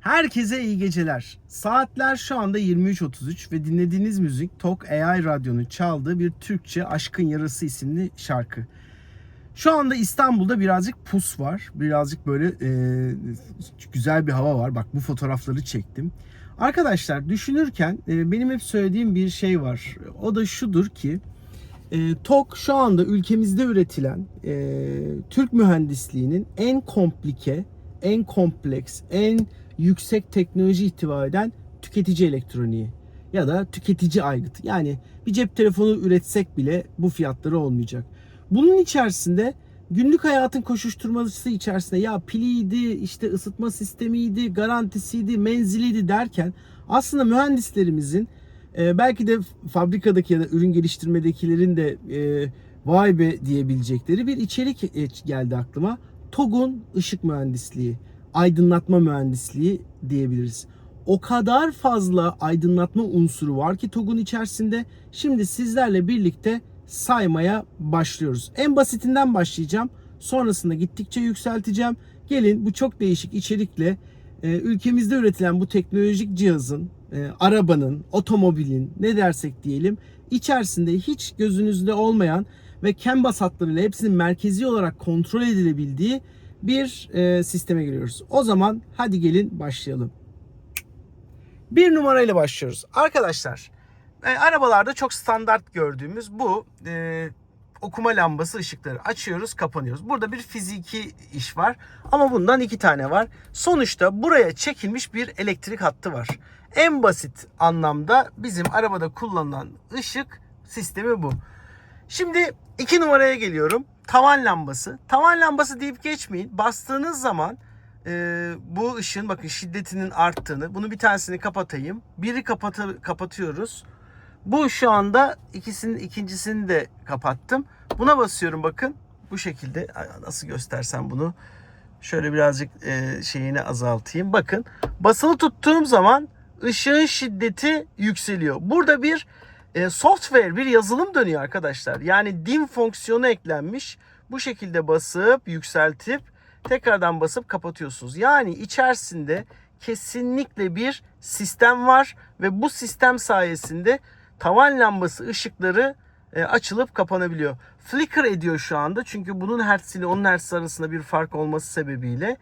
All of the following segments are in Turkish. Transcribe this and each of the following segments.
Herkese iyi geceler. Saatler şu anda 23.33 ve dinlediğiniz müzik Tok AI Radyo'nun çaldığı bir Türkçe Aşkın Yarası isimli şarkı. Şu anda İstanbul'da birazcık pus var. Birazcık böyle e, güzel bir hava var. Bak bu fotoğrafları çektim. Arkadaşlar düşünürken e, benim hep söylediğim bir şey var. O da şudur ki e, TOK şu anda ülkemizde üretilen e, Türk mühendisliğinin en komplike, en kompleks, en yüksek teknoloji ihtiva eden tüketici elektroniği ya da tüketici aygıtı. Yani bir cep telefonu üretsek bile bu fiyatları olmayacak. Bunun içerisinde günlük hayatın koşuşturması içerisinde ya piliydi, işte ısıtma sistemiydi, garantisiydi, menziliydi derken aslında mühendislerimizin e, belki de fabrikadaki ya da ürün geliştirmedekilerin de e, vay be diyebilecekleri bir içerik e, geldi aklıma. TOG'un ışık mühendisliği, aydınlatma mühendisliği diyebiliriz. O kadar fazla aydınlatma unsuru var ki TOG'un içerisinde. Şimdi sizlerle birlikte saymaya başlıyoruz. En basitinden başlayacağım. Sonrasında gittikçe yükselteceğim. Gelin bu çok değişik içerikle e, ülkemizde üretilen bu teknolojik cihazın, e, arabanın, otomobilin ne dersek diyelim içerisinde hiç gözünüzde olmayan ve CAN bas hatlarıyla hepsinin merkezi olarak kontrol edilebildiği bir e, sisteme giriyoruz. O zaman hadi gelin başlayalım. Bir numarayla başlıyoruz. Arkadaşlar e, arabalarda çok standart gördüğümüz bu e, okuma lambası ışıkları açıyoruz kapanıyoruz. Burada bir fiziki iş var ama bundan iki tane var. Sonuçta buraya çekilmiş bir elektrik hattı var. En basit anlamda bizim arabada kullanılan ışık sistemi bu. Şimdi iki numaraya geliyorum. Tavan lambası. Tavan lambası deyip geçmeyin. Bastığınız zaman e, bu ışığın bakın şiddetinin arttığını. Bunu bir tanesini kapatayım. Biri kapatı, kapatıyoruz. Bu şu anda ikisinin ikincisini de kapattım. Buna basıyorum bakın. Bu şekilde nasıl göstersem bunu. Şöyle birazcık e, şeyini azaltayım. Bakın basılı tuttuğum zaman ışığın şiddeti yükseliyor. Burada bir e, software, bir yazılım dönüyor arkadaşlar. Yani dim fonksiyonu eklenmiş. Bu şekilde basıp yükseltip tekrardan basıp kapatıyorsunuz. Yani içerisinde kesinlikle bir sistem var ve bu sistem sayesinde tavan lambası ışıkları e, açılıp kapanabiliyor. Flicker ediyor şu anda çünkü bunun hertz ile onun hertz arasında bir fark olması sebebiyle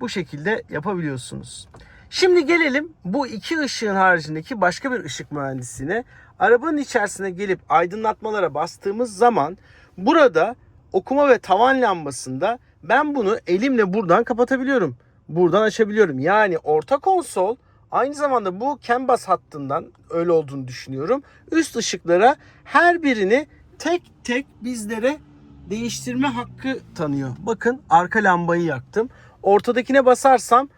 bu şekilde yapabiliyorsunuz. Şimdi gelelim bu iki ışığın haricindeki başka bir ışık mühendisine. Arabanın içerisine gelip aydınlatmalara bastığımız zaman burada okuma ve tavan lambasında ben bunu elimle buradan kapatabiliyorum. Buradan açabiliyorum. Yani orta konsol aynı zamanda bu CAN bus hattından öyle olduğunu düşünüyorum. Üst ışıklara her birini tek tek bizlere değiştirme hakkı tanıyor. Bakın arka lambayı yaktım. Ortadakine basarsam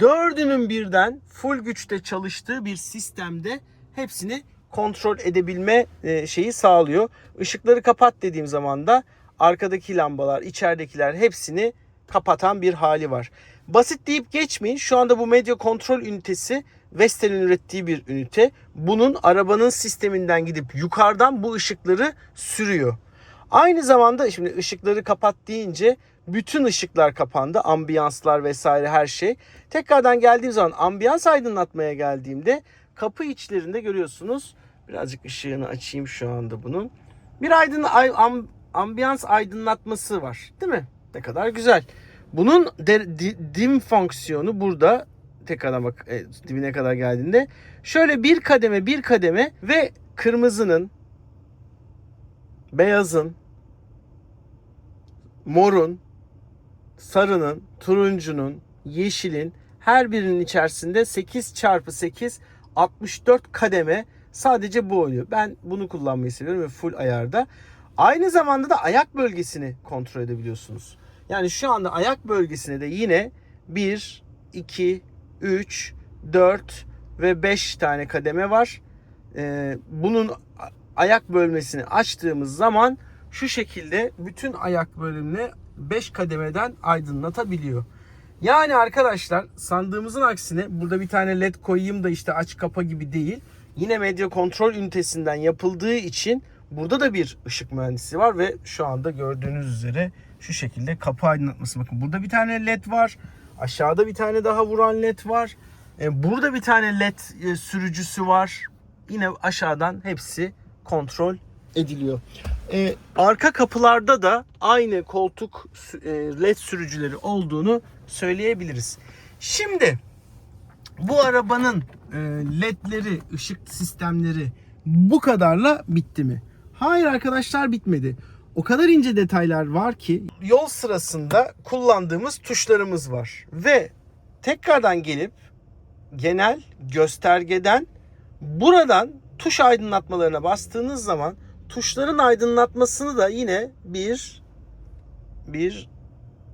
dördünün birden full güçte çalıştığı bir sistemde hepsini kontrol edebilme e, şeyi sağlıyor. Işıkları kapat dediğim zaman da arkadaki lambalar, içeridekiler hepsini kapatan bir hali var. Basit deyip geçmeyin. Şu anda bu medya kontrol ünitesi Vestel'in ürettiği bir ünite. Bunun arabanın sisteminden gidip yukarıdan bu ışıkları sürüyor. Aynı zamanda şimdi ışıkları kapat deyince bütün ışıklar kapandı. Ambiyanslar vesaire her şey. Tekrardan geldiğim zaman ambiyans aydınlatmaya geldiğimde kapı içlerinde görüyorsunuz. Birazcık ışığını açayım şu anda bunun. Bir aydın ay, am, ambiyans aydınlatması var. Değil mi? Ne kadar güzel. Bunun de, di, dim fonksiyonu burada tekrardan bak e, dibine kadar geldiğinde şöyle bir kademe bir kademe ve kırmızının beyazın morun sarının, turuncunun, yeşilin her birinin içerisinde 8 çarpı 8 64 kademe sadece bu oluyor. Ben bunu kullanmayı seviyorum ve full ayarda. Aynı zamanda da ayak bölgesini kontrol edebiliyorsunuz. Yani şu anda ayak bölgesine de yine 1, 2, 3, 4 ve 5 tane kademe var. Ee, bunun ayak bölmesini açtığımız zaman şu şekilde bütün ayak bölümünü 5 kademeden aydınlatabiliyor. Yani arkadaşlar sandığımızın aksine burada bir tane led koyayım da işte aç kapa gibi değil. yine medya kontrol ünitesinden yapıldığı için burada da bir ışık mühendisi var ve şu anda gördüğünüz üzere şu şekilde kapı aydınlatması. Bakın burada bir tane led var. Aşağıda bir tane daha vuran led var. E, Burada bir tane led e, sürücüsü var. Yine aşağıdan hepsi kontrol ediliyor. E, arka kapılarda da aynı koltuk led sürücüleri olduğunu söyleyebiliriz. Şimdi bu arabanın ledleri, ışık sistemleri bu kadarla bitti mi? Hayır arkadaşlar bitmedi. O kadar ince detaylar var ki yol sırasında kullandığımız tuşlarımız var ve tekrardan gelip genel göstergeden buradan tuş aydınlatmalarına bastığınız zaman tuşların aydınlatmasını da yine 1 1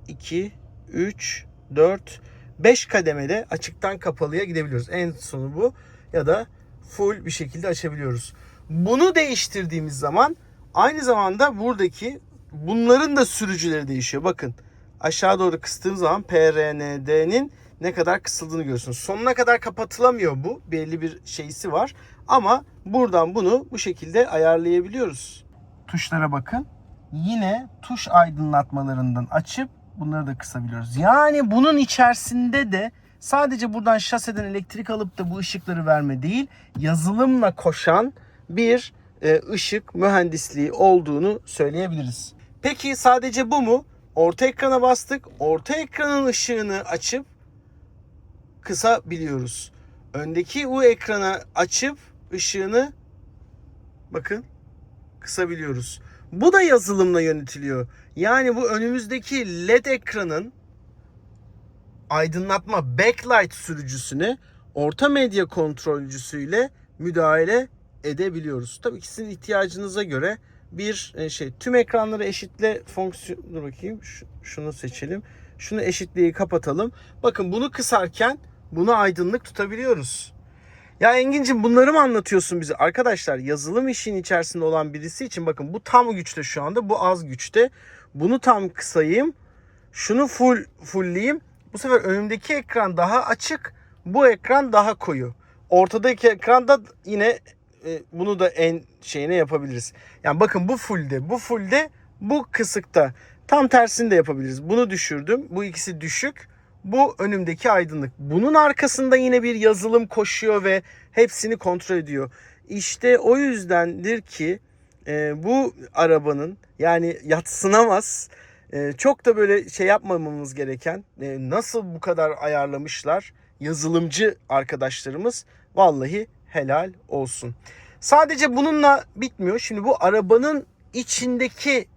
2 3 4 5 kademede açıktan kapalıya gidebiliyoruz. En sonu bu ya da full bir şekilde açabiliyoruz. Bunu değiştirdiğimiz zaman aynı zamanda buradaki bunların da sürücüleri değişiyor. Bakın aşağı doğru kıstığım zaman PRND'nin ne kadar kısıldığını görüyorsunuz. Sonuna kadar kapatılamıyor bu. Belli bir şeysi var. Ama buradan bunu bu şekilde ayarlayabiliyoruz. Tuşlara bakın. Yine tuş aydınlatmalarından açıp bunları da kısabiliyoruz. Yani bunun içerisinde de sadece buradan şaseden elektrik alıp da bu ışıkları verme değil, yazılımla koşan bir ışık mühendisliği olduğunu söyleyebiliriz. Peki sadece bu mu? Orta ekrana bastık. Orta ekranın ışığını açıp kısabiliyoruz. Öndeki U ekrana açıp ışığını bakın kısabiliyoruz. Bu da yazılımla yönetiliyor. Yani bu önümüzdeki LED ekranın aydınlatma backlight sürücüsüne orta medya kontrolcüsüyle müdahale edebiliyoruz. Tabii ki sizin ihtiyacınıza göre bir e, şey tüm ekranları eşitle fonksiyon dur bakayım Şu- şunu seçelim. Şunu eşitliği kapatalım. Bakın bunu kısarken bunu aydınlık tutabiliyoruz. Ya Engin'cim bunları mı anlatıyorsun bize? Arkadaşlar yazılım işin içerisinde olan birisi için bakın bu tam güçte şu anda bu az güçte. Bunu tam kısayım. Şunu full fullleyeyim. Bu sefer önümdeki ekran daha açık. Bu ekran daha koyu. Ortadaki ekranda yine e, bunu da en şeyine yapabiliriz. Yani bakın bu fullde, bu fullde, bu kısıkta. Tam tersini de yapabiliriz. Bunu düşürdüm. Bu ikisi düşük. Bu önümdeki aydınlık. Bunun arkasında yine bir yazılım koşuyor ve hepsini kontrol ediyor. İşte o yüzdendir ki e, bu arabanın yani yatsınamaz e, çok da böyle şey yapmamamız gereken e, nasıl bu kadar ayarlamışlar yazılımcı arkadaşlarımız vallahi helal olsun. Sadece bununla bitmiyor. Şimdi bu arabanın içindeki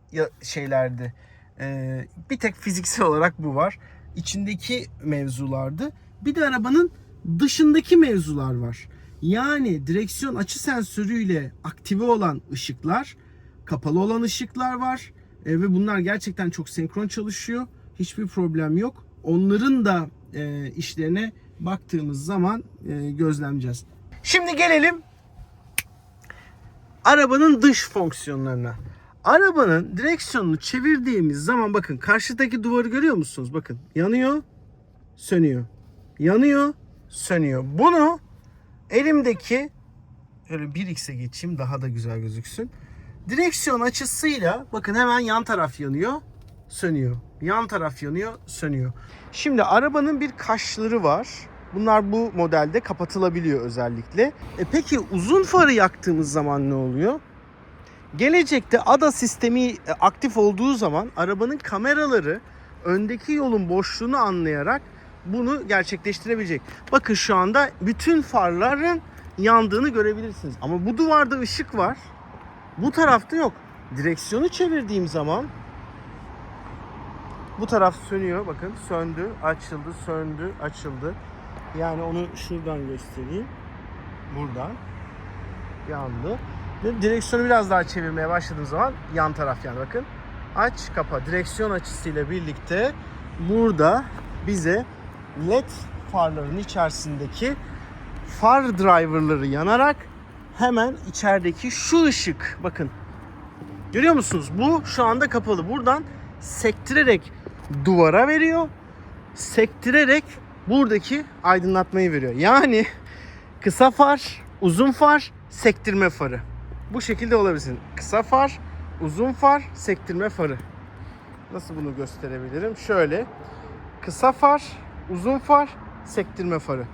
şeylerdi. E, bir tek fiziksel olarak bu var. İçindeki mevzulardı. Bir de arabanın dışındaki mevzular var. Yani direksiyon açı sensörüyle aktive olan ışıklar, kapalı olan ışıklar var. E, ve bunlar gerçekten çok senkron çalışıyor. Hiçbir problem yok. Onların da e, işlerine baktığımız zaman e, gözlemleyeceğiz. Şimdi gelelim arabanın dış fonksiyonlarına. Arabanın direksiyonunu çevirdiğimiz zaman bakın karşıdaki duvarı görüyor musunuz? Bakın yanıyor, sönüyor. Yanıyor, sönüyor. Bunu elimdeki şöyle 1x'e geçeyim daha da güzel gözüksün. Direksiyon açısıyla bakın hemen yan taraf yanıyor, sönüyor. Yan taraf yanıyor, sönüyor. Şimdi arabanın bir kaşları var. Bunlar bu modelde kapatılabiliyor özellikle. E peki uzun farı yaktığımız zaman ne oluyor? Gelecekte ADA sistemi e, aktif olduğu zaman arabanın kameraları öndeki yolun boşluğunu anlayarak bunu gerçekleştirebilecek. Bakın şu anda bütün farların yandığını görebilirsiniz. Ama bu duvarda ışık var. Bu tarafta yok. Direksiyonu çevirdiğim zaman bu taraf sönüyor. Bakın söndü, açıldı, söndü, açıldı. Yani onu şuradan göstereyim. Buradan yandı. Direksiyonu biraz daha çevirmeye başladığım zaman yan taraf yani bakın. Aç kapa direksiyon açısıyla birlikte burada bize led farların içerisindeki far driverları yanarak hemen içerideki şu ışık bakın görüyor musunuz? Bu şu anda kapalı. Buradan sektirerek duvara veriyor. Sektirerek buradaki aydınlatmayı veriyor. Yani kısa far uzun far, sektirme farı. Bu şekilde olabilirsin. Kısa far, uzun far, sektirme farı. Nasıl bunu gösterebilirim? Şöyle. Kısa far, uzun far, sektirme farı.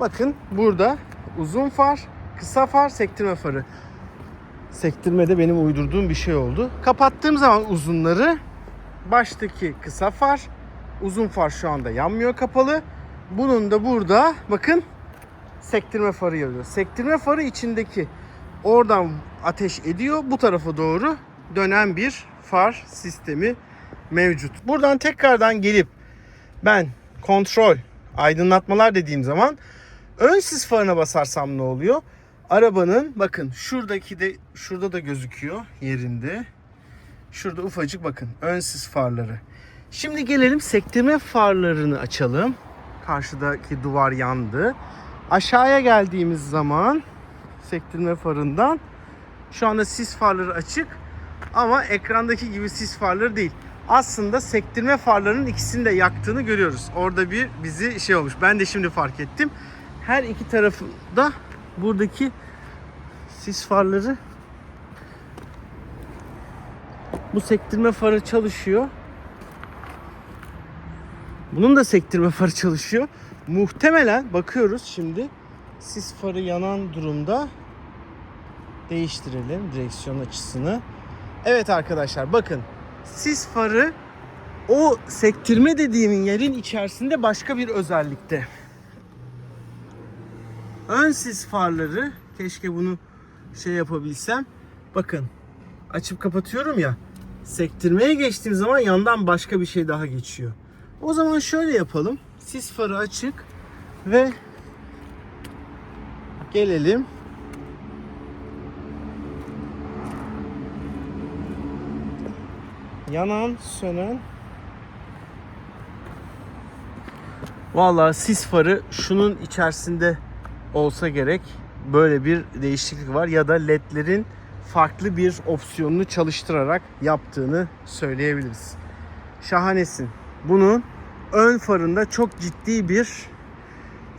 Bakın burada uzun far, kısa far, sektirme farı. Sektirme de benim uydurduğum bir şey oldu. Kapattığım zaman uzunları baştaki kısa far, uzun far şu anda yanmıyor kapalı. Bunun da burada bakın sektirme farı yanıyor. Sektirme farı içindeki oradan ateş ediyor. Bu tarafa doğru dönen bir far sistemi mevcut. Buradan tekrardan gelip ben kontrol, aydınlatmalar dediğim zaman ön sis farına basarsam ne oluyor? Arabanın bakın şuradaki de şurada da gözüküyor yerinde. Şurada ufacık bakın ön sis farları. Şimdi gelelim sektirme farlarını açalım. Karşıdaki duvar yandı. Aşağıya geldiğimiz zaman sektirme farından şu anda sis farları açık ama ekrandaki gibi sis farları değil. Aslında sektirme farlarının ikisini de yaktığını görüyoruz. Orada bir bizi şey olmuş. Ben de şimdi fark ettim. Her iki tarafında buradaki sis farları bu sektirme farı çalışıyor. Bunun da sektirme farı çalışıyor. Muhtemelen bakıyoruz şimdi sis farı yanan durumda değiştirelim direksiyon açısını. Evet arkadaşlar bakın sis farı o sektirme dediğimin yerin içerisinde başka bir özellikte. Ön sis farları keşke bunu şey yapabilsem. Bakın açıp kapatıyorum ya. Sektirmeye geçtiğim zaman yandan başka bir şey daha geçiyor. O zaman şöyle yapalım. Sis farı açık ve gelelim. Yanan, sönen. Vallahi sis farı şunun içerisinde olsa gerek. Böyle bir değişiklik var ya da ledlerin farklı bir opsiyonunu çalıştırarak yaptığını söyleyebiliriz. Şahanesin. Bunun ön farında çok ciddi bir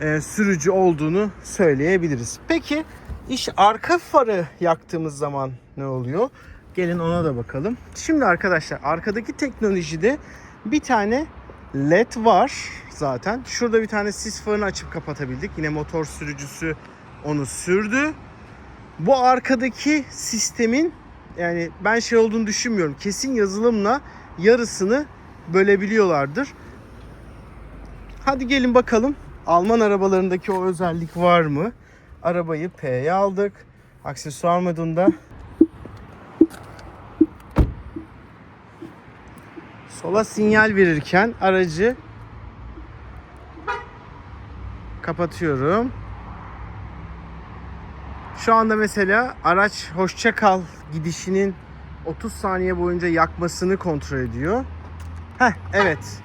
e, sürücü olduğunu söyleyebiliriz. Peki iş arka farı yaktığımız zaman ne oluyor? Gelin ona da bakalım. Şimdi arkadaşlar arkadaki teknolojide bir tane led var zaten. Şurada bir tane sis farını açıp kapatabildik. Yine motor sürücüsü onu sürdü. Bu arkadaki sistemin yani ben şey olduğunu düşünmüyorum. Kesin yazılımla yarısını bölebiliyorlardır. Hadi gelin bakalım Alman arabalarındaki o özellik var mı? Arabayı P'ye aldık. Aksesuar modunda. Sola sinyal verirken aracı kapatıyorum. Şu anda mesela araç hoşça kal gidişinin 30 saniye boyunca yakmasını kontrol ediyor. Heh evet.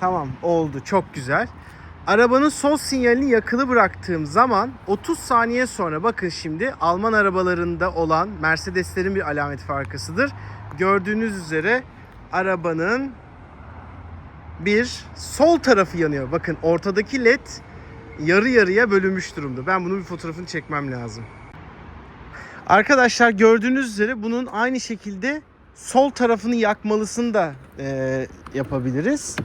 Tamam oldu çok güzel. Arabanın sol sinyalini yakılı bıraktığım zaman 30 saniye sonra bakın şimdi Alman arabalarında olan Mercedeslerin bir alamet farkısıdır. Gördüğünüz üzere arabanın bir sol tarafı yanıyor. Bakın ortadaki led yarı yarıya bölünmüş durumda. Ben bunun bir fotoğrafını çekmem lazım. Arkadaşlar gördüğünüz üzere bunun aynı şekilde sol tarafını yakmalısını da e, yapabiliriz.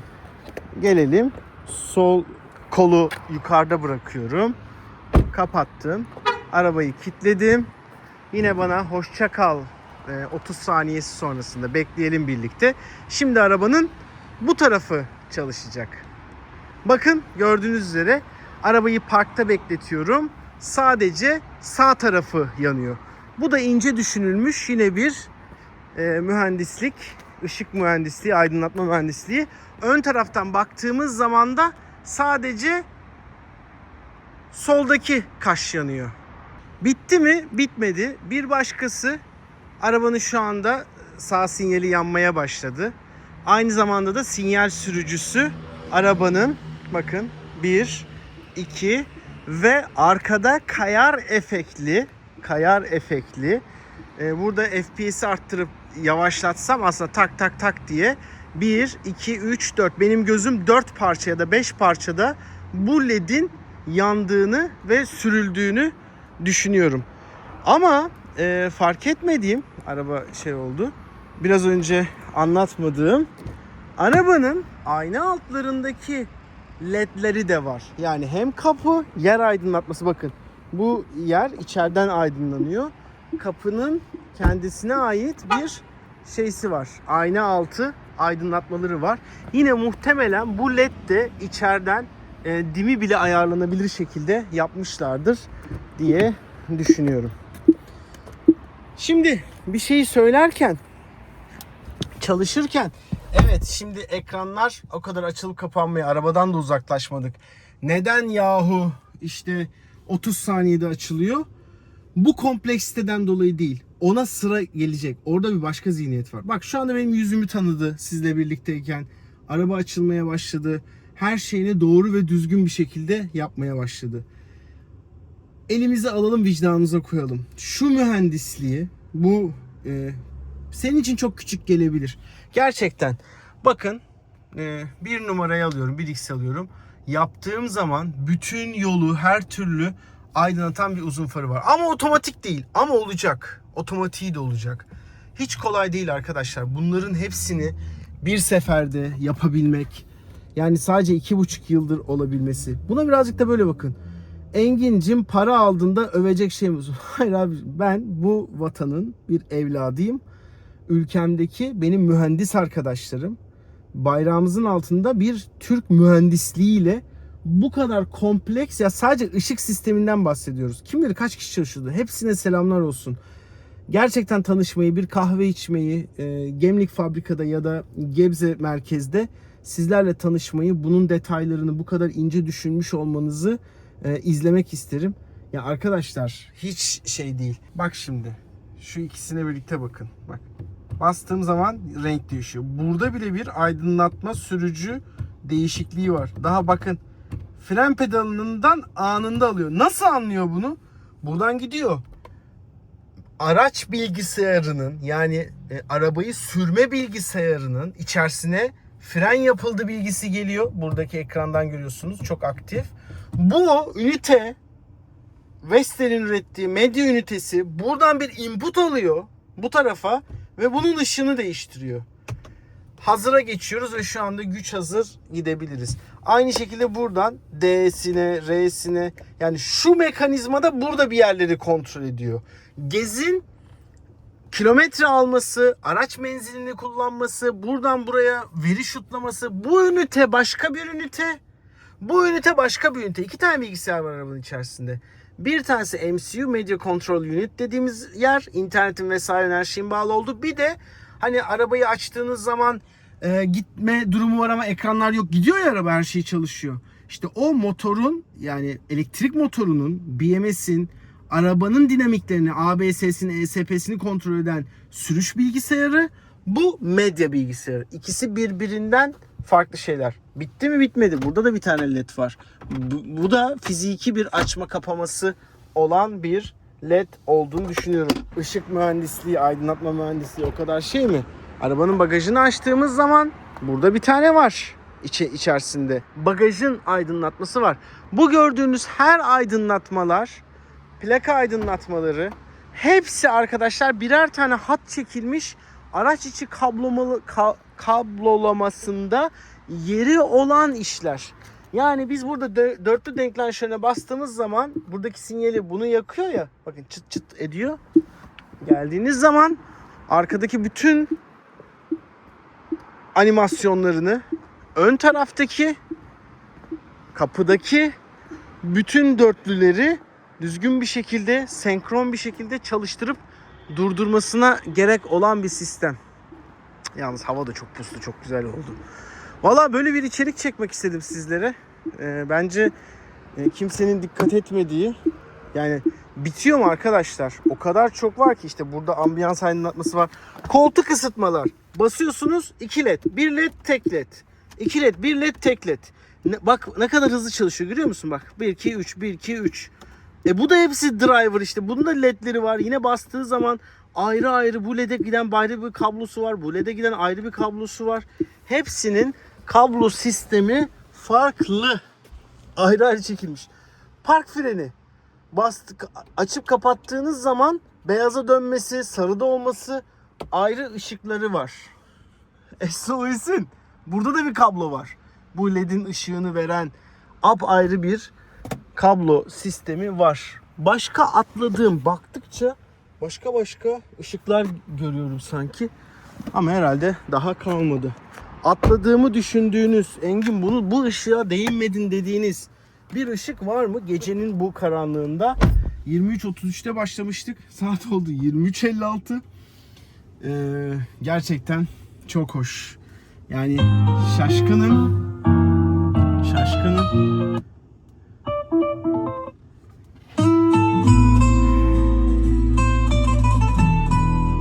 Gelelim. Sol kolu yukarıda bırakıyorum. Kapattım. Arabayı kilitledim. Yine bana hoşça kal e, 30 saniyesi sonrasında bekleyelim birlikte. Şimdi arabanın bu tarafı çalışacak. Bakın gördüğünüz üzere arabayı parkta bekletiyorum. Sadece sağ tarafı yanıyor. Bu da ince düşünülmüş yine bir e, mühendislik, ışık mühendisliği, aydınlatma mühendisliği. Ön taraftan baktığımız zaman da sadece soldaki kaş yanıyor. Bitti mi? Bitmedi. Bir başkası arabanın şu anda sağ sinyali yanmaya başladı. Aynı zamanda da sinyal sürücüsü arabanın bakın 1 2 ve arkada kayar efektli kayar efektli Ee, burada FPS'i arttırıp yavaşlatsam aslında tak tak tak diye 1 2 3 4 benim gözüm 4 parça ya da 5 parçada bu ledin yandığını ve sürüldüğünü düşünüyorum. Ama e, fark etmediğim araba şey oldu. Biraz önce anlatmadığım arabanın ayna altlarındaki ledleri de var. Yani hem kapı yer aydınlatması bakın. Bu yer içeriden aydınlanıyor. Kapının kendisine ait bir şeysi var. Ayna altı aydınlatmaları var. Yine muhtemelen bu led de içeriden e, dimi bile ayarlanabilir şekilde yapmışlardır diye düşünüyorum. Şimdi bir şeyi söylerken çalışırken evet şimdi ekranlar o kadar açılıp kapanmıyor. Arabadan da uzaklaşmadık. Neden yahu işte 30 saniyede açılıyor? Bu kompleksiteden dolayı değil. Ona sıra gelecek. Orada bir başka zihniyet var. Bak şu anda benim yüzümü tanıdı sizle birlikteyken. Araba açılmaya başladı. Her şeyini doğru ve düzgün bir şekilde yapmaya başladı. Elimize alalım vicdanımıza koyalım. Şu mühendisliği bu e, senin için çok küçük gelebilir. Gerçekten bakın e, bir numarayı alıyorum, bir X alıyorum. Yaptığım zaman bütün yolu her türlü aydınlatan bir uzun farı var. Ama otomatik değil ama olacak. Otomatiği de olacak. Hiç kolay değil arkadaşlar. Bunların hepsini bir seferde yapabilmek. Yani sadece iki buçuk yıldır olabilmesi. Buna birazcık da böyle bakın. Engin'cim para aldığında övecek şeyimiz. Hayır abi ben bu vatanın bir evladıyım. Ülkemdeki benim mühendis arkadaşlarım bayrağımızın altında bir Türk mühendisliğiyle bu kadar kompleks ya sadece ışık sisteminden bahsediyoruz. Kim bilir kaç kişi çalışıyordu. Hepsine selamlar olsun. Gerçekten tanışmayı, bir kahve içmeyi, e, Gemlik fabrikada ya da Gebze merkezde sizlerle tanışmayı, bunun detaylarını bu kadar ince düşünmüş olmanızı e, izlemek isterim. Ya arkadaşlar hiç şey değil. Bak şimdi şu ikisine birlikte bakın. Bak bastığım zaman renk değişiyor. Burada bile bir aydınlatma sürücü değişikliği var. Daha bakın fren pedalından anında alıyor. Nasıl anlıyor bunu? Buradan gidiyor. Araç bilgisayarının yani e, arabayı sürme bilgisayarının içerisine fren yapıldı bilgisi geliyor. Buradaki ekrandan görüyorsunuz çok aktif. Bu ünite Vestel'in ürettiği medya ünitesi buradan bir input alıyor bu tarafa ve bunun ışığını değiştiriyor. Hazıra geçiyoruz ve şu anda güç hazır gidebiliriz. Aynı şekilde buradan D'sine, R'sine yani şu mekanizma da burada bir yerleri kontrol ediyor. Gezin kilometre alması, araç menzilini kullanması, buradan buraya veri şutlaması, bu ünite başka bir ünite, bu ünite başka bir ünite. İki tane bilgisayar var arabanın içerisinde. Bir tanesi MCU Media Control Unit dediğimiz yer. internetin vesaire her şeyin bağlı olduğu. Bir de hani arabayı açtığınız zaman e, gitme durumu var ama ekranlar yok. Gidiyor ya araba her şey çalışıyor. İşte o motorun yani elektrik motorunun BMS'in arabanın dinamiklerini, ABS'sini, ESP'sini kontrol eden sürüş bilgisayarı bu medya bilgisayarı. İkisi birbirinden farklı şeyler. Bitti mi bitmedi. Burada da bir tane led var. Bu, bu da fiziki bir açma kapaması olan bir led olduğunu düşünüyorum. Işık mühendisliği, aydınlatma mühendisliği o kadar şey mi? Arabanın bagajını açtığımız zaman burada bir tane var içe, içerisinde. Bagajın aydınlatması var. Bu gördüğünüz her aydınlatmalar, plaka aydınlatmaları hepsi arkadaşlar birer tane hat çekilmiş araç içi kablomalı ka- kablolamasında yeri olan işler. Yani biz burada dö- dörtlü denklenşörüne bastığımız zaman buradaki sinyali bunu yakıyor ya. Bakın çıt çıt ediyor. Geldiğiniz zaman arkadaki bütün animasyonlarını ön taraftaki kapıdaki bütün dörtlüleri düzgün bir şekilde senkron bir şekilde çalıştırıp durdurmasına gerek olan bir sistem. Yalnız hava da çok puslu, çok güzel oldu. Valla böyle bir içerik çekmek istedim sizlere. Ee, bence e, kimsenin dikkat etmediği yani bitiyor mu arkadaşlar? O kadar çok var ki işte burada ambiyans aydınlatması var. Koltuk ısıtmalar. Basıyorsunuz 2 led. 1 led tek led. 2 led 1 led tek led. Ne, bak ne kadar hızlı çalışıyor görüyor musun bak. 1 2 3 1 2 3. E bu da hepsi driver işte. Bunun da ledleri var. Yine bastığı zaman ayrı ayrı bu led'e giden ayrı bir kablosu var. Bu led'e giden ayrı bir kablosu var. Hepsinin kablo sistemi farklı. Ayrı ayrı çekilmiş. Park freni. bastık açıp kapattığınız zaman beyaza dönmesi, sarıda olması ayrı ışıkları var. SOS'in burada da bir kablo var. Bu ledin ışığını veren ayrı bir kablo sistemi var. Başka atladığım baktıkça başka başka ışıklar görüyorum sanki. Ama herhalde daha kalmadı. Atladığımı düşündüğünüz Engin bunu bu ışığa değinmedin dediğiniz bir ışık var mı gecenin bu karanlığında? 23.33'te başlamıştık. Saat oldu 23.56. Ee, gerçekten çok hoş. Yani şaşkınım. Şaşkınım.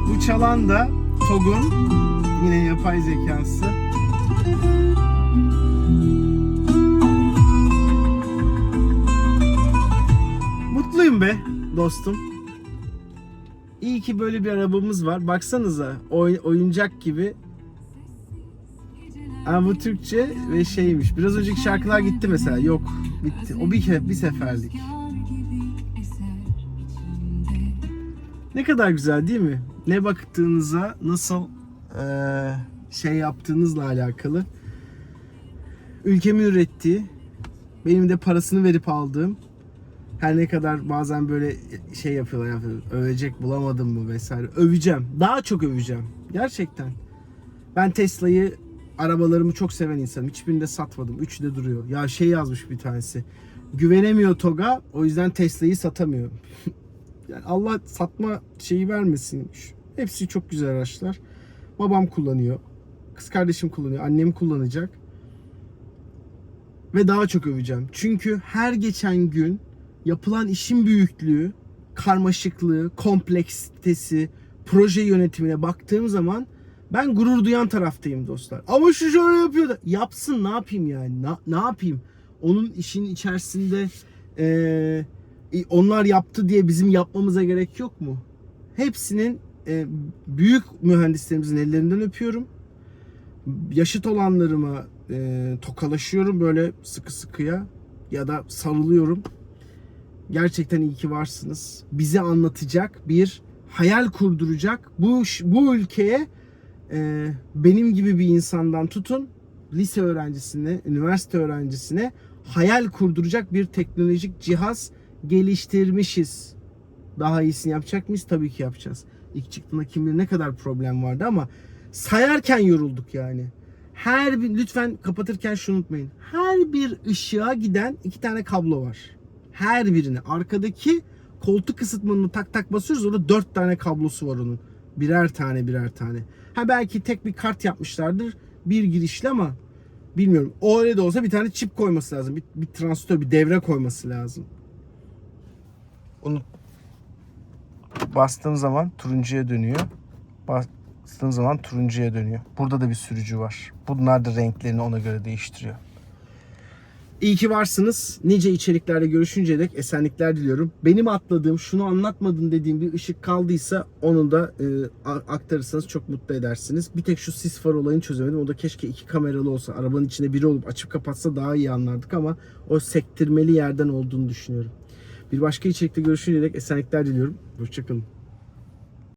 Bu çalan da TOG'un yine yapay zekası. Mutluyum be dostum. İyi ki böyle bir arabamız var. Baksanıza oy- oyuncak gibi. Ama bu Türkçe ve şeymiş. Biraz önceki şarkılar gitti mesela. Yok bitti. O bir, bir seferlik. Ne kadar güzel değil mi? Ne baktığınıza nasıl eee, şey yaptığınızla alakalı. Ülkemin ürettiği, benim de parasını verip aldığım her ne kadar bazen böyle şey yapıyorlar, yapıyorlar övecek bulamadım mı vesaire. Öveceğim. Daha çok öveceğim. Gerçekten. Ben Tesla'yı arabalarımı çok seven insanım. Hiçbirini de satmadım. Üçü de duruyor. Ya şey yazmış bir tanesi. Güvenemiyor TOG'a. O yüzden Tesla'yı satamıyor. yani Allah satma şeyi vermesin. Hepsi çok güzel araçlar. Babam kullanıyor. Kız kardeşim kullanıyor. Annem kullanacak. Ve daha çok öveceğim. Çünkü her geçen gün yapılan işin büyüklüğü, karmaşıklığı, kompleksitesi, proje yönetimine baktığım zaman ben gurur duyan taraftayım dostlar. Ama şu şöyle yapıyor da yapsın ne yapayım yani na- ne yapayım? Onun işin içerisinde eee, onlar yaptı diye bizim yapmamıza gerek yok mu? Hepsinin e, büyük mühendislerimizin ellerinden öpüyorum. Yaşıt olanlarıma e, tokalaşıyorum böyle sıkı sıkıya ya da sarılıyorum. Gerçekten iyi ki varsınız. Bize anlatacak bir hayal kurduracak bu bu ülkeye e, benim gibi bir insandan tutun lise öğrencisine, üniversite öğrencisine hayal kurduracak bir teknolojik cihaz geliştirmişiz. Daha iyisini yapacak mıyız? Tabii ki yapacağız. İlk çıktığında kim bilir ne kadar problem vardı ama sayarken yorulduk yani. Her bir lütfen kapatırken şunu unutmayın. Her bir ışığa giden iki tane kablo var. Her birine. Arkadaki koltuk ısıtmanını tak tak basıyoruz. Orada dört tane kablosu var onun. Birer tane birer tane. Ha belki tek bir kart yapmışlardır. Bir girişli ama bilmiyorum. O öyle de olsa bir tane çip koyması lazım. Bir, bir transistör, bir devre koyması lazım. Onu bastığım zaman turuncuya dönüyor. Bastığım zaman turuncuya dönüyor. Burada da bir sürücü var. Bunlar da renklerini ona göre değiştiriyor. İyi ki varsınız. Nice içeriklerde görüşünceye dek esenlikler diliyorum. Benim atladığım, şunu anlatmadın dediğim bir ışık kaldıysa onu da e, aktarırsanız çok mutlu edersiniz. Bir tek şu sis far olayını çözemedim. O da keşke iki kameralı olsa. Arabanın içinde biri olup açıp kapatsa daha iyi anlardık ama o sektirmeli yerden olduğunu düşünüyorum. Bir başka içerikte görüşünceye dek esenlikler diliyorum. Hoşçakalın.